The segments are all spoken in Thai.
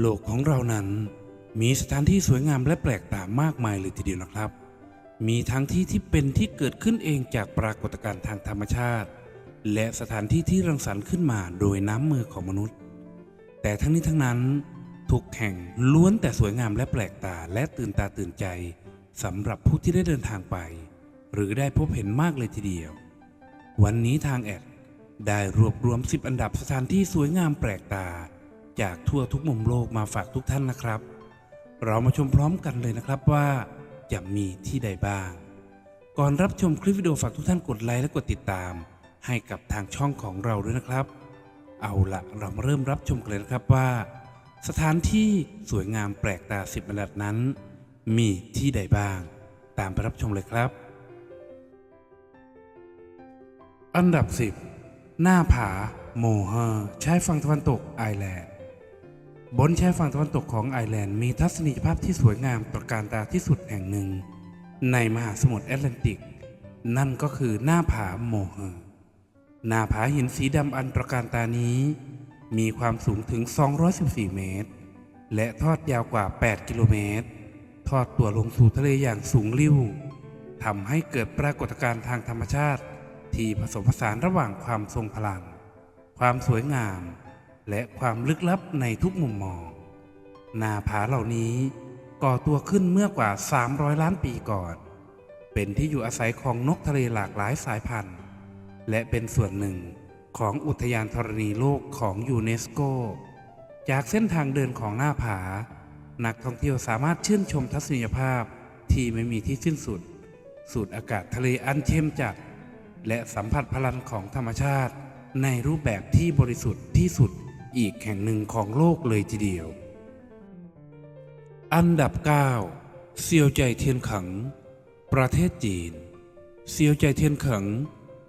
โลกของเรานั้น มีสถานที่สวยงามและแปลกตามากมายเลยทีเดียวนะครับ มีทั้งที่ที่เป็นที่เกิดขึ้นเองจากปรากฏการณ์ทางธรรมชาติ และสถานที่ที่รังสรรค์ขึ้นมาโดยน้ำมือของมนุษย์ แต่ทั้งนี้ทั้งนั้นทุกแห่งล้วนแต่สวยงามและแปลกตาและตื่นตาตื่นใจสำหรับผู้ที่ได้เดินทางไป หรือได้พบเห็นมากเลยทีเดียว วันนี้ทางแอดได้รวบรวม 10 อันดับสถานที่สวยงามแปลกตา จากทั่วทุกมุมโลกมาฝากทุกท่านนะครับ เรามาชมพร้อมกันเลยนะครับว่าจะมีที่ใดบ้าง ก่อนรับชมคลิปวิดีโอฝากทุกท่านกดไลค์และกดติดตาม ให้กับทางช่องของเราด้วยนะครับ เอาละเรามาเริ่มรับชมกันเลยนะครับว่า สถานที่สวยงามแปลกตาสิบอันดับนั้น มีที่ใดบ้าง ตามไปรับชมเลยครับ อันดับ 10 หน้าผาโมเฮอร์ชายฝั่งตะวันตกไอร์แลนด์ บนชายฝั่งตะวันตกของไอร์แลนด์มีทัศนียภาพที่สวยงามตระการตาที่สุดแห่งหนึ่ง ในมหาสมุทรแอตแลนติก นั่นก็คือหน้าผาโมเฮอร์หน้าผาหินสีดำอันตระการตานี้ มีความสูงถึง 214 เมตร และทอดยาวกว่า 8 กิโลเมตร ทอดตัวลงสู่ทะเลอย่างสูงลิ่วทำให้เกิดปรากฏการณ์ทางธรรมชาติ ที่ผสมผสานระหว่างความทรงพลัง ความสวยงาม และความลึกลับในทุกมุมมองหน้าผาเหล่านี้ก่อตัวขึ้นเมื่อกว่า 300 ล้านปีก่อน เป็นที่อยู่อาศัยของนกทะเลหลากหลายสายพันธุ์ และเป็นส่วนหนึ่งของอุทยานธรณีโลกของยูเนสโก จากเส้นทางเดินของหน้าผา นักท่องเที่ยวสามารถชื่นชมทัศนียภาพที่ไม่มีที่สิ้นสุด สูดอากาศทะเลอันเข้มจัด และสัมผัสพลังของธรรมชาติในรูปแบบที่บริสุทธิ์ที่สุด อีกแห่งหนึ่งของโลกเลยทีเดียว อันดับ 9 เซียวใจเทียนขัง ประเทศจีน เซียวใจเทียนขัง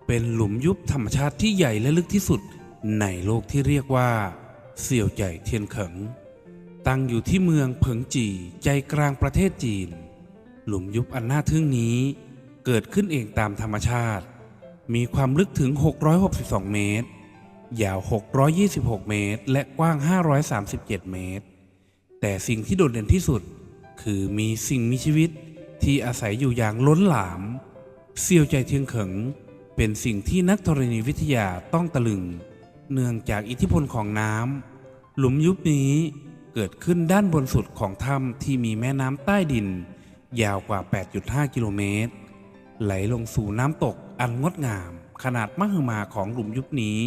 เป็นหลุมยุบธรรมชาติที่ใหญ่และลึกที่สุดในโลกที่เรียกว่า เซียวใจเทียนขัง ตั้งอยู่ที่เมืองเผิงจีใจกลางประเทศจีน หลุมยุบอันน่าทึ่งนี้ เกิดขึ้นเองตามธรรมชาติ มีความลึกถึง 662 เมตร ยาว 626 เมตร และกว้าง 537 เมตร แต่สิ่งที่โดดเด่นที่สุด คือมีสิ่งมีชีวิตที่อาศัยอยู่อย่างล้นหลามเซียวใจเทียงเขิง เป็นสิ่งที่นักธรณีวิทยาต้องตะลึง เนื่องจากอิทธิพลของน้ำหลุมยุบนี้เกิดขึ้นด้านบนสุดของถ้ำที่มีแม่น้ำใต้ดิน ยาวกว่า 8.5 กิโลเมตร ไหลลงสู่น้ำตกอันงดงาม ขนาดมหึมาของหลุมยุบนี้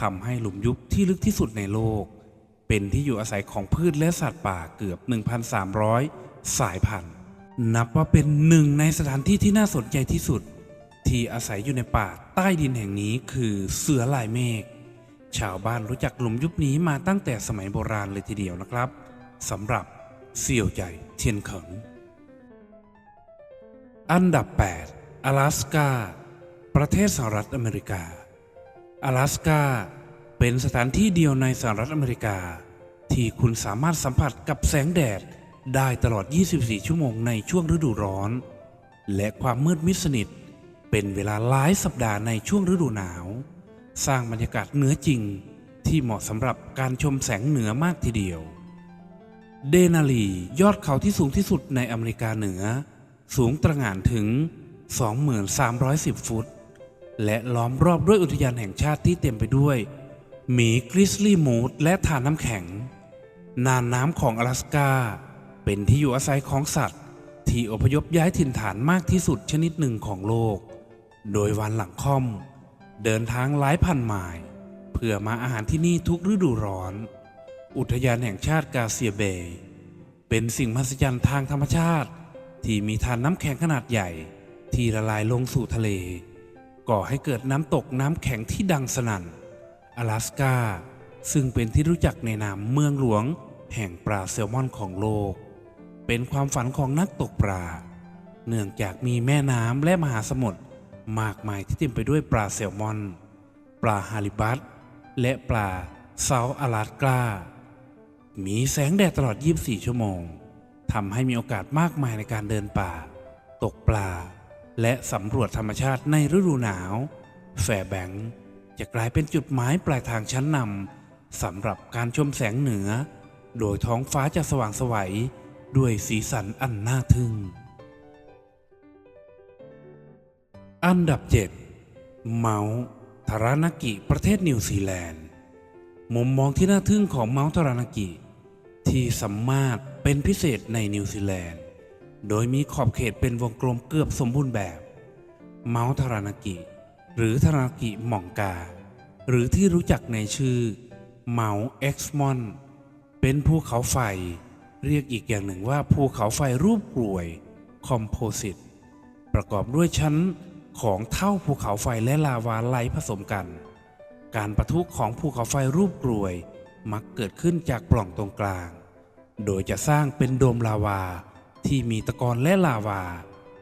ทำให้หลุมยุบที่ลึกที่สุดในโลก เป็นที่อยู่อาศัยของพืชและสัตว์ป่าเกือบ 1,300 สายพันธุ์ นับว่าเป็นหนึ่งในสถานที่ที่น่าสนใจที่สุด ที่อาศัยอยู่ในป่าใต้ดินแห่งนี้คือเสือลายเมฆชาวบ้านรู้จักหลุมยุบนี้มาตั้งแต่สมัยโบราณเลยทีเดียวนะครับสำหรับเสี่ยวใจเทียนเขิงอันดับ8阿拉สกา ประเทศสหรัฐอเมริกา 阿拉สกาเป็นสถานที่เดียวในสหรัฐอเมริกา ที่คุณสามารถสัมผัสกับแสงแดดได้ตลอด 24 ชั่วโมงในช่วงฤดูร้อน และความมืดมิดสนิท เป็นเวลาหลายสัปดาห์ในช่วงฤดูหนาว สร้างบรรยากาศเหนือจริง ที่เหมาะสำหรับการชมแสงเหนือมากทีเดียว เดนาลียอดเขาที่สูงที่สุดในอเมริกาเหนือ สูงตระหง่านถึง 2,310 ฟุต และล้อมรอบด้วยอุทยานแห่งชาติที่เต็มไปด้วย หมีกริซลี่มูดและทานน้ำแข็งน่านน้ำของ阿拉สกา เป็นที่อยู่อาศัยของสัตว์ ที่อพยพย้ายถิ่นฐานมากที่สุดชนิดหนึ่งของโลก โดยวันหลังค่อม เดินทางหลายพันไมล์เพื่อมาอาหารที่นี่ทุกฤดูร้อน อุทยานแห่งชาติกาเซียเบย์เป็นสิ่งมหัศจรรย์ทางธรรมชาติ ที่มีทานน้ำแข็งขนาดใหญ่ ที่ละลายลงสู่ทะเล ก่อให้เกิดน้ำตกน้ำแข็งที่ดังสนั่น阿拉สกาซึ่งเป็นที่รู้จักในนามเมืองหลวง แห่งปลาแซลมอนของโลก เป็นความฝันของนักตกปลา เนื่องจากมีแม่น้ำและมหาสมุทรมากมายที่เต็มไปด้วยปลาแซลมอน ปลาฮาริบัตและปลาเซาอลาสกามีแสงแดดตลอด 24 ชั่วโมงทำให้มีโอกาสมากมายในการเดินป่า ตกปลา และสำรวจธรรมชาติในฤดูหนาว แฟร์แบงค์จะกลายเป็นจุดหมายปลายทางชั้นนำสำหรับการชมแสงเหนือ โดยท้องฟ้าจะสว่างสวัยด้วยสีสันอันน่าทึ่ง อันดับ 7 เมาส์ทารานากิประเทศนิวซีแลนด์ มุมมองที่น่าทึ่งของเมาส์ทารานากิ ที่สามารถเป็นพิเศษในนิวซีแลนด์ โดยมีขอบเขตเป็นวงกลมเกือบสมบูรณ์แบบ เมาส์ทารานากิ หรือทารานากิหม่องกา หรือที่รู้จักในชื่อ เมาส์เอ็กซ์มอน เป็นภูเขาไฟ เรียกอีกอย่างหนึ่งว่าภูเขาไฟรูปกลวยคอมโพสิตประกอบด้วยชั้นของเท่าภูเขาไฟและลาวาไหลผสมกัน การประทุของภูเขาไฟรูปกลวยมักเกิดขึ้นจากปล่องตรงกลาง โดยจะสร้างเป็นโดมลาวา ที่มีตะกอนและลาวา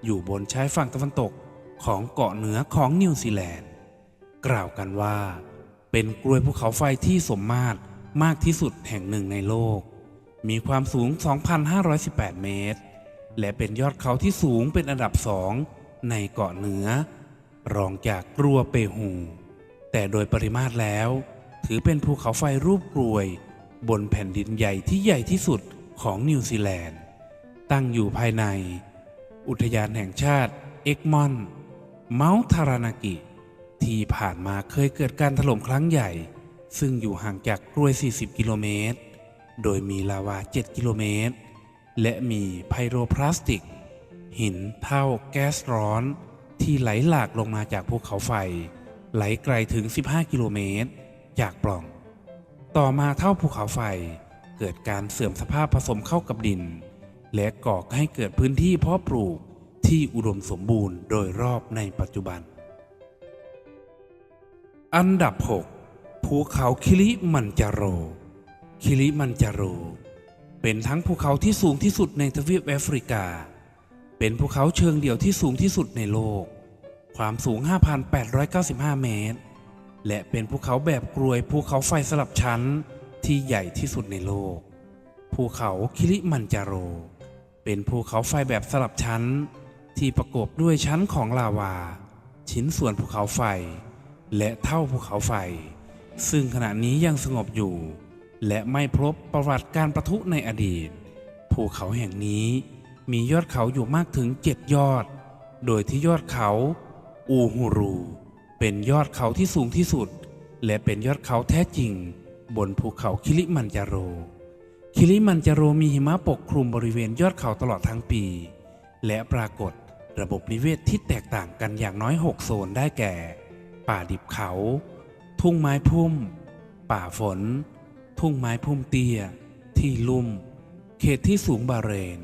อยู่บนชายฝั่งตะวันตกของเกาะเหนือของนิวซีแลนด์ กล่าวกันว่า เป็นกลวยภูเขาไฟที่สมมาตรมากที่สุดแห่งหนึ่งในโลก มีความสูง 2,518 เมตร และเป็นยอดเขาที่สูงเป็นอันดับสองในเกาะเหนือ รองจากกลัวเปหู แต่โดยปริมาตรแล้ว ถือเป็นภูเขาไฟรูปกลวย บนแผ่นดินใหญ่ที่ใหญ่ที่สุดของนิวซีแลนด์ ตั้งอยู่ภายใน อุทยานแห่งชาติเอ็กมอน เมาส์ทารานากิ ที่ผ่านมาเคยเกิดการถล่มครั้งใหญ่ ซึ่งอยู่ห่างจากกลวย 40 กิโลเมตร โดยมีลาวา 7 กิโลเมตร และมีไพโรพลาสติก หินเท่าแก๊สร้อน ที่ไหลหลากลงมาจากภูเขาไฟ ไหลไกลถึง 15 กิโลเมตร จากปล่อง ต่อมาเท่าภูเขาไฟเกิดการเสื่อมสภาพผสมเข้ากับดิน และก่อให้เกิดพื้นที่เพาะปลูกที่อุดมสมบูรณ์โดยรอบในปัจจุบัน อันดับ 6 ภูเขาคิริมันจาโร คิริมันจาโร เป็นทั้งภูเขาที่สูงที่สุดในทวีปแอฟริกา เป็นภูเขาเชิงเดี่ยวที่สูงที่สุดในโลก ความสูง 5,895 เมตร และเป็นภูเขาแบบกรวยภูเขาไฟสลับชั้นที่ใหญ่ที่สุดในโลก ภูเขาคิริมันจาโร เป็นภูเขาไฟแบบสลับชั้น ที่ประกอบด้วยชั้นของลาวา ชิ้นส่วนภูเขาไฟ และเท่าภูเขาไฟ ซึ่งขณะนี้ยังสงบอยู่ และไม่พบประวัติการประทุในอดีต ภูเขาแห่งนี้มียอดเขาอยู่มากถึงเจ็ดยอด โดยที่ยอดเขา อูฮูรู เป็นยอดเขาที่สูงที่สุด และเป็นยอดเขาแท้จริง บนภูเขาคิลิมันจาโร คิลิมันจาโรมีหิมะปกคลุมบริเวณยอดเขาตลอดทั้งปี และปรากฏระบบนิเวศที่แตกต่างกันอย่างน้อย 6 โซนได้แก่ ป่าดิบเขา ทุ่งไม้พุ่ม ป่าฝน ทุ่งไม้พุ่มเตี้ย ที่ลุ่ม เขตที่สูงบาเรน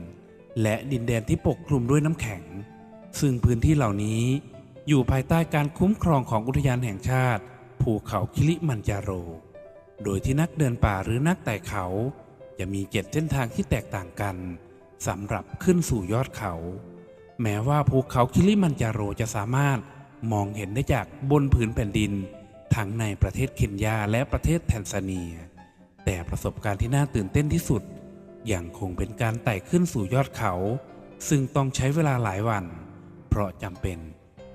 และดินแดนที่ปกคลุมด้วยน้ำแข็ง ซึ่งพื้นที่เหล่านี้อยู่ภายใต้การคุ้มครองของอุทยานแห่งชาติ ภูเขาคิลิมันจาโร โดยที่นักเดินป่าหรือนักไต่เขา จะมีเจ็ดเส้นทางที่แตกต่างกันสำหรับขึ้นสู่ยอดเขา แม้ว่าภูเขาคิลิมันจาโรจะสามารถมองเห็นได้จากบนผืนแผ่นดิน ทั้งในประเทศเคนยาและประเทศแทนซาเนีย แต่ประสบการณ์ที่น่าตื่นเต้นที่สุดยังคงเป็นการไต่ขึ้นสู่ยอดเขา ซึ่งต้องใช้เวลาหลายวัน เพราะจำเป็น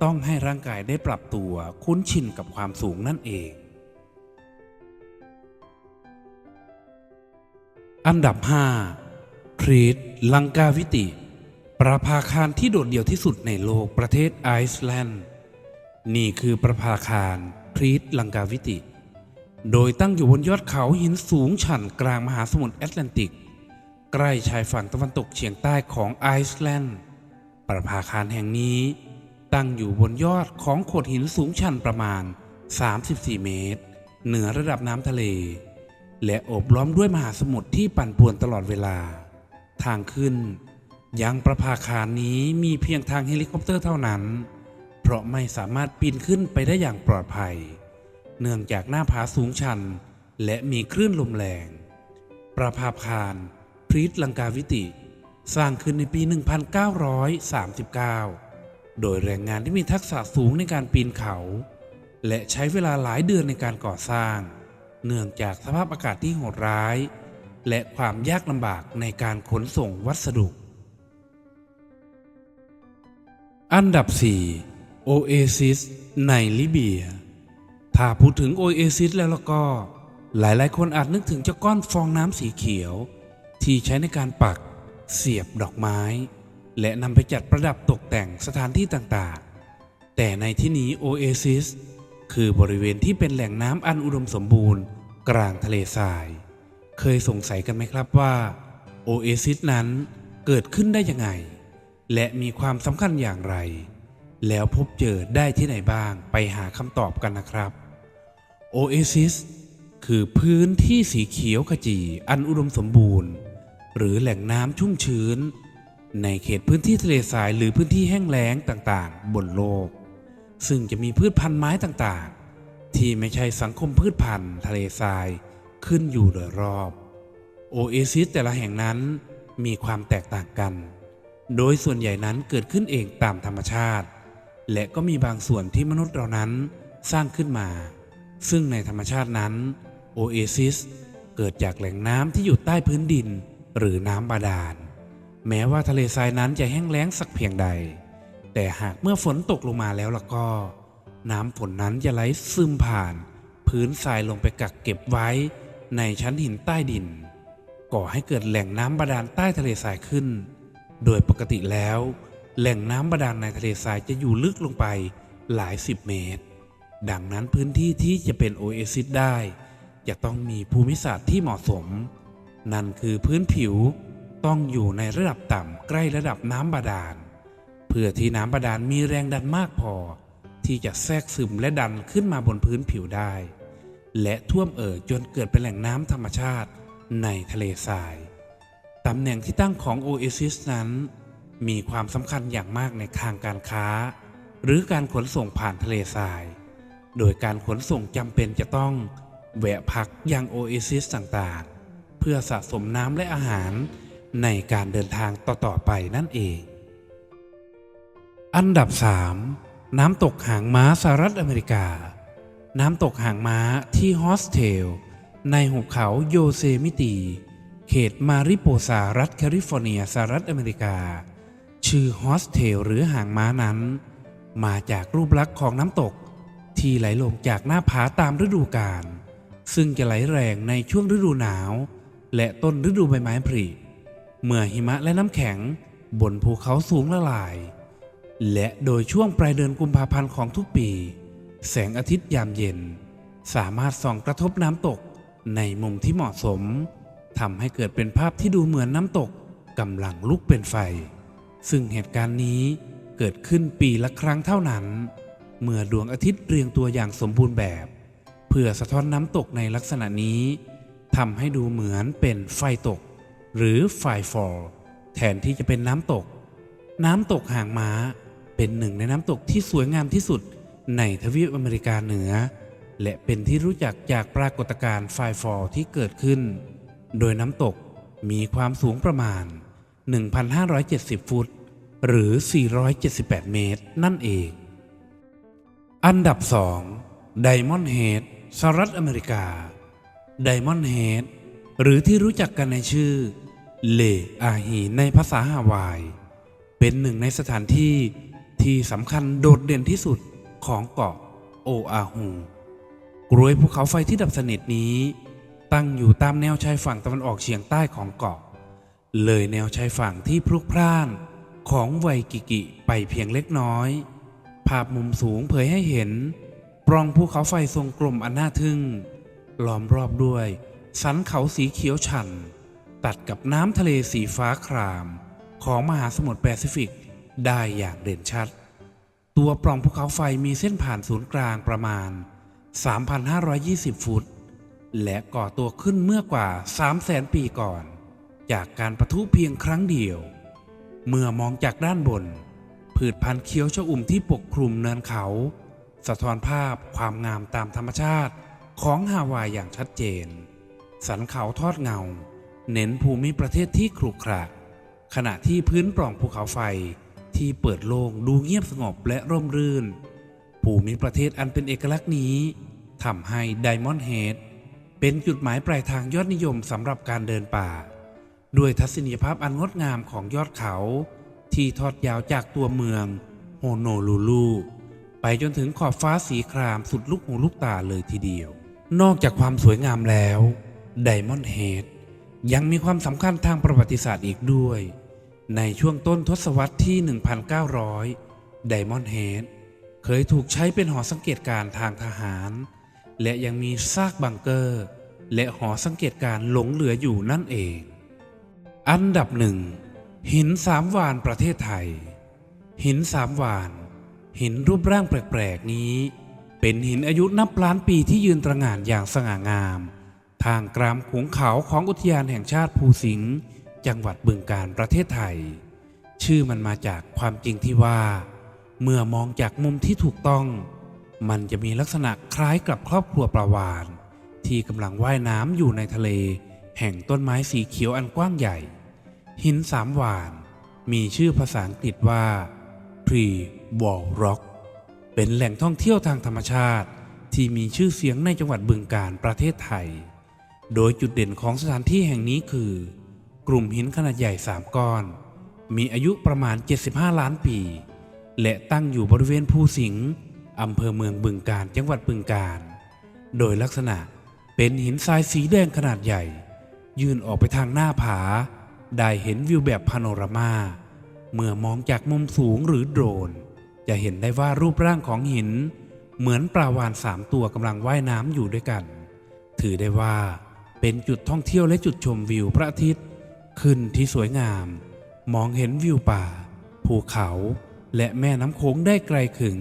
ต้องให้ร่างกายได้ปรับตัวคุ้นชินกับความสูงนั่นเอง อันดับ 5 ครีตลังกาวิติ ประภาคารที่โดดเดี่ยวที่สุดในโลกประเทศไอซ์แลนด์ นี่คือประภาคารครีตลังกาวิติ โดยตั้งอยู่บนยอดเขาหินสูงชันกลางมหาสมุทรแอตแลนติก ใกล้ชายฝั่งตะวันตกเฉียงใต้ของไอซ์แลนด์ ประภาคารแห่งนี้ ตั้งอยู่บนยอดของโขดหินสูงชันประมาณ 34 เมตร เหนือระดับน้ำทะเล และโอบล้อมด้วยมหาสมุทรที่ปั่นป่วนตลอดเวลา ทางขึ้น ยังประภาคารนี้มีเพียงทางเฮลิคอปเตอร์เท่านั้น เพราะไม่สามารถปีนขึ้นไปได้อย่างปลอดภัย เนื่องจากหน้าผาสูงชัน และมีคลื่นลมแรง ประภาคารพรีตลังกาวิติ สร้างขึ้นในปี 1939 โดยแรงงานที่มีทักษะสูงในการปีนเขา และใช้เวลาหลายเดือนในการก่อสร้าง เนื่องจากสภาพอากาศที่โหดร้าย และความยากลำบากในการขนส่งวัสดุ อันดับ4โอเอซิสในลิเบีย ถ้าพูดถึงโอเอซิสแล้วแล้วก็ หลายๆ คนอาจนึกถึงเจ้าก้อนฟองน้ำสีเขียว ที่ใช้ในการปักเสียบดอกไม้ และนำไปจัดประดับตกแต่งสถานที่ต่างๆ แต่ในที่นี้โอเอซิส คือบริเวณที่เป็นแหล่งน้ำอันอุดมสมบูรณ์ กลางทะเลทราย เคยสงสัยกันไหมครับว่าโอเอซิสนั้นเกิดขึ้นได้ยังไง และมีความสำคัญอย่างไร แล้วพบเจอได้ที่ไหนบ้างไปหาคำตอบกันนะครับโอเอซิสคือพื้นที่สีเขียวขจีอันอุดมสมบูรณ์ หรือแหล่งน้ำชุ่มชื้น ในเขตพื้นที่ทะเลทรายหรือพื้นที่แห้งแล้งต่างๆ บนโลก ซึ่งจะมีพืชพันธุ์ไม้ต่างๆ ที่ไม่ใช่สังคมพืชพันธุ์ทะเลทรายขึ้นอยู่โดยรอบ โอเอซิสแต่ละแห่งนั้นมีความแตกต่างกัน โดยส่วนใหญ่นั้นเกิดขึ้นเองตามธรรมชาติ และก็มีบางส่วนที่มนุษย์เรานั้นสร้างขึ้นมา ซึ่งในธรรมชาตินั้นโอเอซิสเกิดจากแหล่งน้ำที่อยู่ใต้พื้นดินหรือน้ำบาดาล แม้ว่าทะเลทรายนั้นจะแห้งแล้งสักเพียงใด แต่หากเมื่อฝนตกลงมาแล้วล่ะก็ น้ำฝนนั้นจะไหลซึมผ่าน พื้นทรายลงไปกักเก็บไว้ ในชั้นหินใต้ดิน ก่อให้เกิดแหล่งน้ำบาดาลใต้ทะเลทรายขึ้น โดยปกติแล้ว แหล่งน้ำบาดาลในทะเลทรายจะอยู่ลึกลงไปหลายสิบเมตร ดังนั้นพื้นที่ที่จะเป็นโอเอซิสได้ จะต้องมีภูมิศาสตร์ที่เหมาะสม นั่นคือพื้นผิวต้องอยู่ในระดับต่ำใกล้ระดับน้ำบาดาล เพื่อที่น้ำบาดาลมีแรงดันมากพอ ที่จะแทรกซึมและดันขึ้นมาบนพื้นผิวได้ และท่วมเอ่อจนเกิดเป็นแหล่งน้ำธรรมชาติในทะเลทราย ตำแหน่งที่ตั้งของโอเอซิสนั้น มีความสำคัญอย่างมากในทางการค้า หรือการขนส่งผ่านทะเลทราย โดยการขนส่งจำเป็นจะต้องแวะพักยังโอเอซิสต่างๆ เพื่อสะสมน้ำและอาหารในการเดินทางต่อๆไปนั่นเอง อันดับ 3 น้ำตกหางม้าสหรัฐอเมริกา น้ำตกหางม้าที่ฮอสเทล ในหุบเขาโยเซมิตี เขตมาริโปซารัฐแคลิฟอร์เนียสหรัฐอเมริกา ชื่อฮอสเทลหรือหางม้านั้น มาจากรูปลักษณ์ของน้ำตก ที่ไหลลงจากหน้าผาตามฤดูกาลซึ่งจะไหลแรงในช่วงฤดูหนาว และต้นฤดูใบไม้ผลิเมื่อหิมะและน้ำแข็ง บนภูเขาสูงละลาย และโดยช่วงปลายเดือนกุมภาพันธ์ของทุกปี แสงอาทิตย์ยามเย็น สามารถส่องกระทบน้ำตกในมุมที่เหมาะสมทำให้เกิดเป็นภาพที่ดูเหมือนน้ำตกกำลังลุกเป็นไฟ ซึ่งเหตุการณ์นี้เกิดขึ้นปีละครั้งเท่านั้น เมื่อดวงอาทิตย์เรียงตัวอย่างสมบูรณ์แบบ เพื่อสะท้อนน้ำตกในลักษณะนี้ทำให้ดูเหมือนเป็นไฟตก หรือไฟฟอลแทนที่จะเป็นน้ำตก น้ำตกห่างม้า เป็นหนึ่งในน้ำตกที่สวยงามที่สุดในทวีปอเมริกาเหนือ และเป็นที่รู้จักจากปรากฏการณ์ไฟฟอลที่เกิดขึ้น โดยน้ำตกมีความสูงประมาณ 1,570 ฟุต หรือ 478 เมตร นั่นเอง อันดับ2ไดมอนด์เฮดสหรัฐอเมริกาไดมอนด์เฮดหรือที่รู้จักกันในชื่อเลอาฮีในภาษาฮาวาย เป็นหนึ่งในสถานที่ ที่สำคัญโดดเด่นที่สุดของเกาะโออาฮูกรวยภูเขาไฟที่ดับสนิทนี้ ตั้งอยู่ตามแนวชายฝั่งตะวันออกเฉียงใต้ของเกาะ เลยแนวชายฝั่งที่พลุกพล่านของไวกิกิไปเพียงเล็กน้อย ภาพมุมสูงเผยให้เห็น ปล่องภูเขาไฟทรงกลมอันน่าทึ่ง ล้อมรอบด้วย สันเขาสีเขียวฉ่ำตัดกับน้ำทะเลสีฟ้าคราม ของมหาสมุทรแปซิฟิก ได้อย่างเด่นชัด ตัวปล่องภูเขาไฟมีเส้นผ่านศูนย์กลางประมาณ 3,520 ฟุต และก่อตัวขึ้นเมื่อกว่า 300,000 ปีก่อน จากการประทุเพียงครั้งเดียว เมื่อมองจากด้านบนพืชพันธุ์เขียวชอุ่มที่ปกคลุมเนินเขา สะท้อนภาพความงามตามธรรมชาติของฮาวายอย่างชัดเจน สันเขาทอดเงา เน้นภูมิประเทศที่ขรุขระขณะที่พื้นปล่องภูเขาไฟ ที่เปิดโล่งดูเงียบสงบและร่มรื่น ภูมิประเทศอันเป็นเอกลักษณ์นี้ทำให้ไดมอนด์เฮดเป็นจุดหมายปลายทางยอดนิยมสำหรับการเดินป่า ด้วยทัศนียภาพอันงดงามของยอดเขา ที่ทอดยาวจากตัวเมืองโฮโนลูลูไปจนถึงขอบฟ้าสีครามสุดลูกหูลูกตาเลยทีเดียว นอกจากความสวยงามแล้วไดมอนด์เฮดยังมีความสำคัญทางประวัติศาสตร์อีกด้วย ในช่วงต้นทศวรรษที่ 1,900 ไดมอนด์เฮดเคยถูกใช้เป็นหอสังเกตการณ์ทางทหาร และยังมีซากบังเกอร์ และหอสังเกตการ์หลงเหลืออยู่นั่นเอง อันดับหนึ่งหินสามวานประเทศไทย หินสามวาน หินรูปร่างแปลกๆนี้ เป็นหินอายุนับล้านปีที่ยืนตระหง่านอย่างสง่างาม ทางกรามขุงเขาของอุทยานแห่งชาติภูสิงห์ จังหวัดบึงกาฬประเทศไทย ชื่อมันมาจากความจริงที่ว่า เมื่อมองจากมุมที่ถูกต้อง มันจะมีลักษณะคล้ายกับครอบครัวปลาวานที่กำลังว่ายน้ำอยู่ในทะเล แห่งต้นไม้สีเขียวอันกว้างใหญ่ หินสามหวาน มีชื่อภาษาอังกฤษว่า Pre Wall Rock เป็นแหล่งท่องเที่ยวทางธรรมชาติ ที่มีชื่อเสียงในจังหวัดบึงกาฬประเทศไทย โดยจุดเด่นของสถานที่แห่งนี้คือ กลุ่มหินขนาดใหญ่ 3 ก้อน มีอายุประมาณ 75 ล้านปี และตั้งอยู่บริเวณภูสิงห์อำเภอเมืองบึงกาฬจังหวัดบึงกาฬโดยลักษณะเป็นหินทรายสีแดงขนาดใหญ่ ยื่นออกไปทางหน้าผา ได้เห็นวิวแบบพาโนรามา เมื่อมองจากมุมสูงหรือโดรน จะเห็นได้ว่ารูปร่างของหิน เหมือนปลาวานสามตัวกำลังว่ายน้ำอยู่ด้วยกัน ถือได้ว่าเป็นจุดท่องเที่ยวและจุดชมวิวพระอาทิตย์ ขึ้นที่สวยงาม มองเห็นวิวป่า ภูเขาและแม่น้ำโขงได้ไกลถึง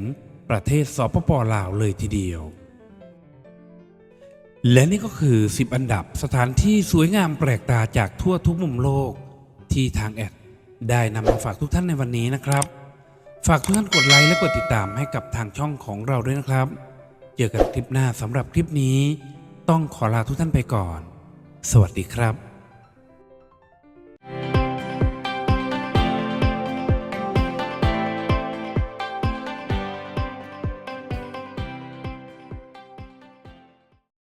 ประเทศสปปลาวเลยทีเดียว และนี่ก็คือ 10 อันดับสถานที่สวยงามแปลกตาจากทั่วทุกมุมโลก ที่ทางแอดได้นำมาฝากทุกท่านในวันนี้นะครับ ฝากทุกท่านกดไลค์และกดติดตามให้กับทางช่องของเราด้วยนะครับ เจอกันคลิปหน้าสำหรับคลิปนี้ ต้องขอลาทุกท่านไปก่อน สวัสดีครับ